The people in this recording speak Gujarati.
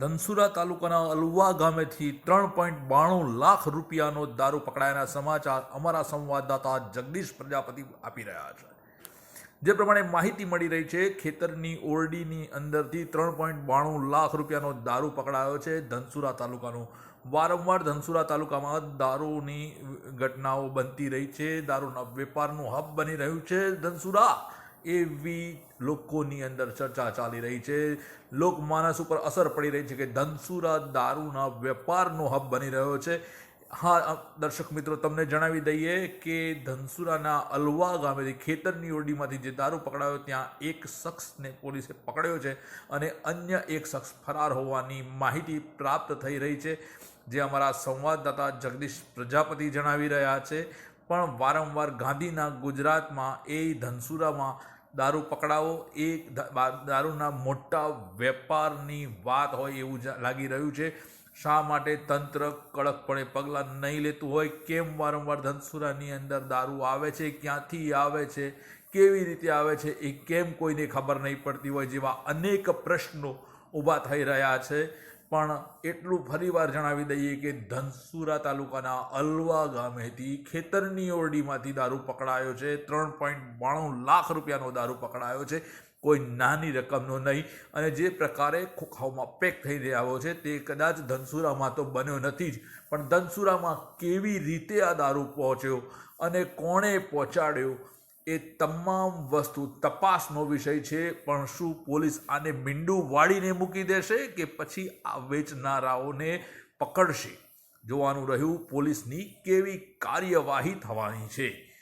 ધનસુરા તાલુકાના અલવા ગામેથી ત્રણ પોઈન્ટ બાણું લાખ રૂપિયાનો દારૂ પકડાયાના સમાચાર અમારા સંવાદદાતા જગદીશ પ્રજાપતિ આપી રહ્યા છે. જે પ્રમાણે માહિતી મળી રહી છે, ખેતરની ઓરડીની અંદરથી ત્રણ પોઈન્ટ બાણું લાખ રૂપિયાનો દારૂ પકડાયો છે. ધનસુરા તાલુકાનું વારંવાર ધનસુરા તાલુકામાં દારૂની ઘટનાઓ બનતી રહી છે. દારૂના વેપારનું હબ બની રહ્યું છે ધનસુરા. એવી લોકોની અંદર ચર્ચા ચાલી રહી છે. લોકમાનસ ઉપર અસર પડી રહી છે કે ધનસુરા દારૂના વેપારનો હબ બની રહ્યો છે. હા દર્શક મિત્રો, તમને જણાવી દઈએ કે ધનસુરાના અલવા ગામેથી ખેતરની ઓરડીમાંથી જે દારૂ પકડાયો, ત્યાં એક શખ્સને પોલીસે પકડ્યો છે અને અન્ય એક શખ્સ ફરાર હોવાની માહિતી પ્રાપ્ત થઈ રહી છે, જે અમારા સંવાદદાતા જગદીશ પ્રજાપતિ જણાવી રહ્યા છે. પણ વારંવાર ગાંધીના ગુજરાતમાં એ ધનસુરામાં દારૂ પકડાવો, એ દારૂના મોટા વેપારની વાત હોય એવું લાગી રહ્યું છે. શા માટે તંત્ર કડકપણે પગલાં નહીં લેતું હોય? કેમ વારંવાર ધનસુરાની અંદર દારૂ આવે છે? ક્યાંથી આવે છે? કેવી રીતે આવે છે? એ કેમ કોઈને ખબર નહીં પડતી હોય? જેવા અનેક પ્રશ્નો ઊભા થઈ રહ્યા છે. પણ એટલું ફરીવાર જણાવી દઈએ કે ધનસુરા તાલુકાના અલવા ગામેથી ખેતરની ઓરડીમાંથી દારૂ પકડાયો છે. ત્રણ પોઈન્ટ બાણું લાખ રૂપિયાનો દારૂ પકડાયો છે. કોઈ નાની રકમનો નહીં. અને જે પ્રકારે ખોખાઓમાં પેક થઈ રહ્યો છે તે કદાચ ધનસુરામાં તો બન્યો નથી જ. પણ ધનસુરામાં કેવી રીતે આ દારૂ પહોંચ્યો અને કોણે પહોંચાડ્યો? એ તમામ વસ્તુ તપાસનો વિષય છે, પણ શું પોલીસ આને મીંડું વાળીને મૂકી દેશે કે પછી આ વેચનારાઓને પકડશે? જોવાનું રહ્યું, પોલીસની કેવી કાર્યવાહી થવાની છે.